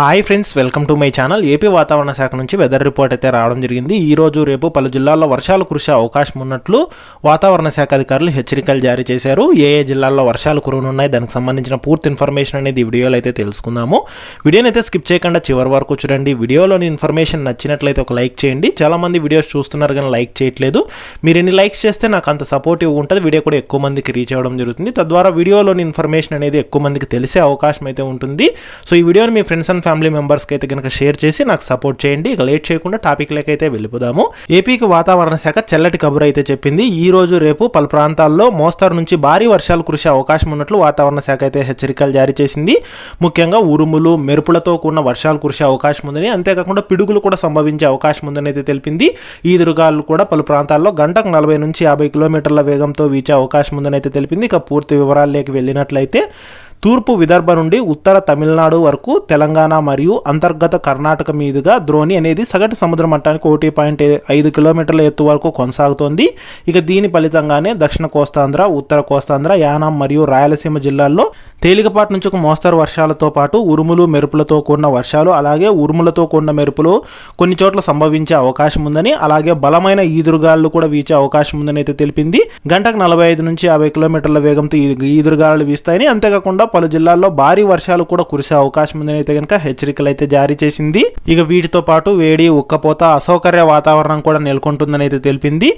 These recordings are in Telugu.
Hi friends welcome to my channel AP వాతావరణ శాఖ నుంచి వెదర్ రిపోర్ట్ అయితే రావడం జరిగింది. ఈ రోజు రేపు పలు జిల్లాల్లో వర్షాలు కురిసే అవకాశం ఉన్నట్లు వాతావరణ శాఖ అధికారులు హెచ్చరికలు జారీ చేశారు. ఏ ఏ జిల్లాల్లో వర్షాలు కురవనున్నాయి దానికి సంబంధించిన పూర్తి ఇన్ఫర్మేషన్ అనేది ఈ వీడియోలో అయితే తెలుసుకుందాము. వీడియోని అయితే స్కిప్ చేయకుండా చివరి వరకు చూడండి. వీడియోలోని ఇన్ఫర్మేషన్ నచ్చినట్లయితే ఒక లైక్ చేయండి. చాలా మంది వీడియోస్ చూస్తున్నారు కానీ లైక్ చేయట్లేదు. మీరు ఎన్ని లైక్స్ చేస్తే నాకు అంత సపోర్టివ్ ఉంటుంది. వీడియో కూడా ఎక్కువ మందికి రీచ్ అవ్వడం జరుగుతుంది. తద్వారా వీడియోలోని ఇన్ఫర్మేషన్ అనేది ఎక్కువ మందికి తెలిసే అవకాశం అయితే ఉంటుంది. సో ఈ వీడియోని మీ ఫ్రెండ్స్ అండ్ ఫ్యామిలీ మెంబర్స్కి అయితే కనుక షేర్ చేసి నాకు సపోర్ట్ చేయండి. ఇక లేట్ చేయకుండా టాపిక్ అయితే వెళ్ళిపోదాము. ఏపీకి వాతావరణ శాఖ చల్లటి కబురు అయితే చెప్పింది. ఈ రోజు రేపు పలు ప్రాంతాల్లో మోస్తారు నుంచి భారీ వర్షాలు కురిసే అవకాశం ఉన్నట్లు వాతావరణ శాఖ అయితే హెచ్చరికలు జారీ చేసింది. ముఖ్యంగా ఉరుములు మెరుపులతో కూడిన వర్షాలు కురిసే అవకాశం ఉందని అంతేకాకుండా పిడుగులు కూడా సంభవించే అవకాశం ఉందని అయితే తెలిపింది. ఈదురుగాలు కూడా పలు ప్రాంతాల్లో గంటకు నలభై నుంచి యాభై కిలోమీటర్ల వేగంతో వీచే అవకాశం ఉందని అయితే తెలిపింది. ఇక పూర్తి వివరాల్లోకి వెళ్ళినట్లయితే తూర్పు విదర్భ నుండి ఉత్తర తమిళనాడు వరకు తెలంగాణ మరియు అంతర్గత కర్ణాటక మీదుగా ద్రోణి అనేది సగటు సముద్ర మట్టానికి ఒకటి పాయింట్ ఐదు కిలోమీటర్ల ఎత్తు వరకు కొనసాగుతోంది. ఇక దీని ఫలితంగానే దక్షిణ కోస్తాంధ్ర ఉత్తర కోస్తాంధ్ర యానాం మరియు రాయలసీమ జిల్లాల్లో తేలికపాటి నుంచి ఒక మోస్తరు వర్షాలతో పాటు ఉరుములు మెరుపులతో కూడిన వర్షాలు అలాగే ఉరుములతో కూడిన మెరుపులు కొన్ని చోట్ల సంభవించే అవకాశం ఉందని అలాగే బలమైన ఈదురుగాలు కూడా వీచే అవకాశం ఉందని అయితే తెలిపింది. గంటకు నలభై ఐదు నుంచి యాభై కిలోమీటర్ల వేగంతో ఈ ఈదురుగాలు వీస్తాయని అంతేకాకుండా పలు జిల్లాల్లో భారీ వర్షాలు కూడా కురిసే అవకాశం ఉందని అయితే కనుక హెచ్చరికలు అయితే జారీ చేసింది. ఇక వీటితో పాటు వేడి ఉక్కపోత అసౌకర్య వాతావరణం కూడా నెలకొంటుందని అయితే తెలిపింది.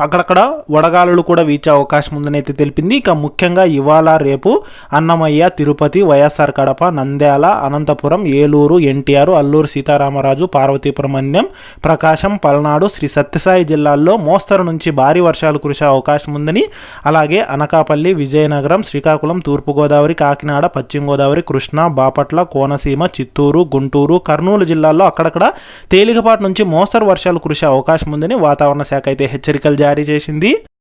అక్కడక్కడ వడగాలులు కూడా వీచే అవకాశం ఉందని అయితే తెలిపింది. ఇక ముఖ్యంగా ఇవాళ రేపు అన్నమయ్య తిరుపతి వైఎస్ఆర్ కడప నంద్యాల అనంతపురం ఏలూరు ఎన్టీఆర్ అల్లూరు సీతారామరాజు పార్వతీపురం అన్యం ప్రకాశం పల్నాడు శ్రీ సత్యసాయి జిల్లాల్లో మోస్తరు నుంచి భారీ వర్షాలు కురిసే అవకాశం ఉందని అలాగే అనకాపల్లి విజయనగరం శ్రీకాకుళం తూర్పుగోదావరి కాకినాడ పశ్చిమ గోదావరి కృష్ణా బాపట్ల కోనసీమ చిత్తూరు గుంటూరు కర్నూలు జిల్లాల్లో అక్కడక్కడ తేలికపాటి నుంచి మోస్తరు వర్షాలు కురిసే అవకాశం ఉందని వాతావరణ శాఖ అయితే హెచ్చరికలు జారీ చేసింది.